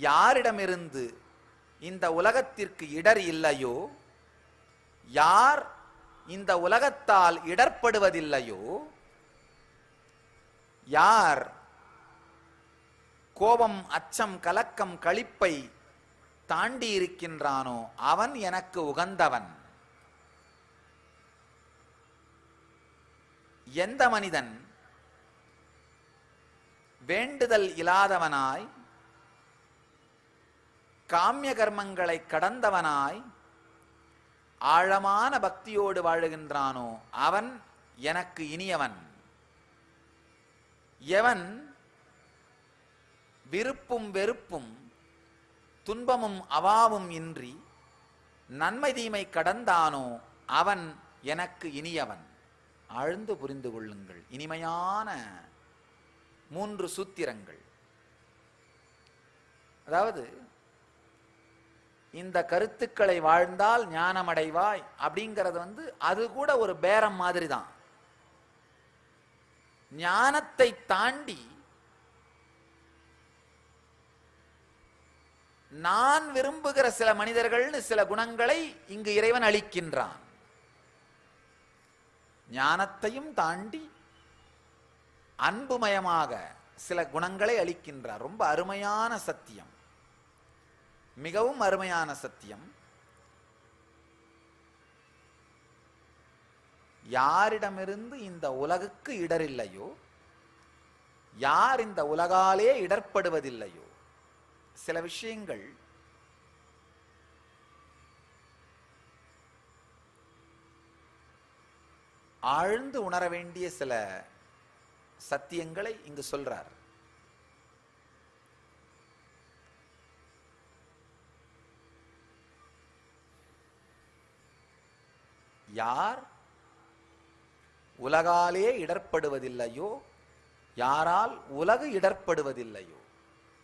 யாரிடமிருந்து இந்த உலகத்திற்கு இடர் இல்லையோ யார் இந்த உலகத்தால் இடர்ப்படுவதில்லையோ யார் கோபம் அச்சம் கலக்கம் களிப்பை தாண்டி இருக்கின்றானோ அவன் எனக்கு உகந்தவன். எந்த மனிதன் வேண்டுதல் இல்லாதவனாய் காமிய கர்மங்களை கடந்தவனாய் ஆழமான பக்தியோடு வாழுகின்றானோ அவன் எனக்கு இனியவன். எவன் விருப்பும் வெறுப்பும் துன்பமும் அவாவும் இன்றி நன்மை தீமை கடந்தானோ அவன் எனக்கு இனியவன். ஆழ்ந்து புரிந்து கொள்ளுங்கள். இனிமையான மூன்று சூத்திரங்கள். அதாவது இந்த கருத்துக்களை வாழ்ந்தால் ஞானமடைவாய் அப்படிங்கிறது வந்து அது கூட ஒரு பேரம் மாதிரி தான் ஞானத்தை தாண்டி நான் விரும்புகிற சில மனிதர்கள்னு சில குணங்களை இங்கு இறைவன் அளிக்கின்றான். ஞானத்தையும் தாண்டி அன்புமயமாக சில குணங்களை அளிக்கின்றார். ரொம்ப அருமையான சத்தியம். மிகவும் அருமையான சத்தியம். யாரிடமிருந்து இந்த உலகுக்கு இடரில்லையோ யார் இந்த உலகாலே இடர்படுவதில்லையோ சில விஷயங்கள் ஆழ்ந்து உணர வேண்டிய சில சத்தியங்களை இங்கு சொல்றார். யார் உலகாலே இடர்ப்படுவதில்லையோ யாரால் உலகு இடர்ப்படுவதில்லையோ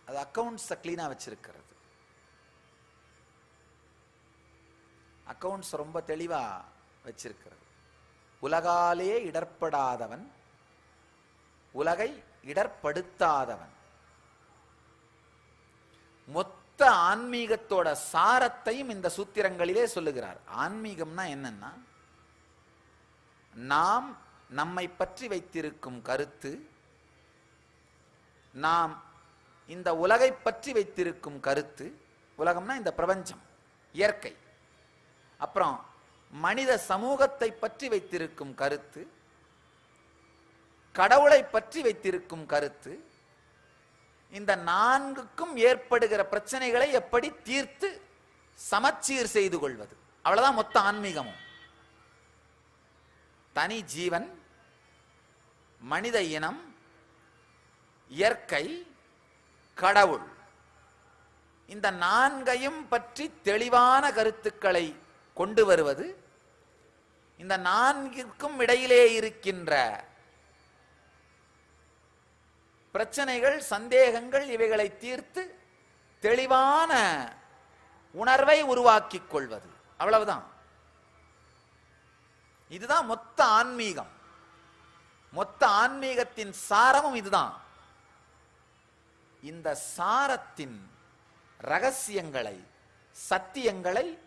அது அக்கவுண்ட்ஸ் கிளீனாக வச்சிருக்கிறது. அக்கவுண்ட்ஸ் ரொம்ப தெளிவா வச்சிருக்கிறது. உலகாலே இடர்படாதவன் உலகை இடர்படுத்தாதவன். மொத்த ஆன்மீகத்தோட சாரத்தையும் இந்த சூத்திரங்களிலே சொல்லுகிறார். ஆன்மீகம்னா என்னன்னா நாம் நம்மை பற்றி வைத்திருக்கும் கருத்து நாம் இந்த உலகை பற்றி வைத்திருக்கும் கருத்து உலகம்னா இந்த பிரபஞ்சம் இயற்கை. அப்புறம் மனித சமூகத்தை பற்றி வைத்திருக்கும் கருத்து கடவுளை பற்றி வைத்திருக்கும் கருத்து இந்த நான்குக்கும் ஏற்படுகிற பிரச்சனைகளை எப்படி தீர்த்து சமச்சீர் செய்து கொள்வது? அவ்வளவுதான் மொத்த ஆன்மீகமும். தனி ஜீவன் மனித இனம் இயற்கை கடவுள். இந்த நான்கையும் பற்றி தெளிவான கருத்துக்களை கொண்டு வருவது இந்த நான்கிற்கும் இடையிலே இருக்கின்ற பிரச்சனைகள் சந்தேகங்கள் இவைகளை தீர்த்து தெளிவான உணர்வை உருவாக்கிக் கொள்வது. அவ்வளவுதான். இதுதான் மொத்த ஆன்மீகம். மொத்த ஆன்மீகத்தின் சாரமும் இதுதான். இந்த சாரத்தின் ரகசியங்களை சத்தியங்களை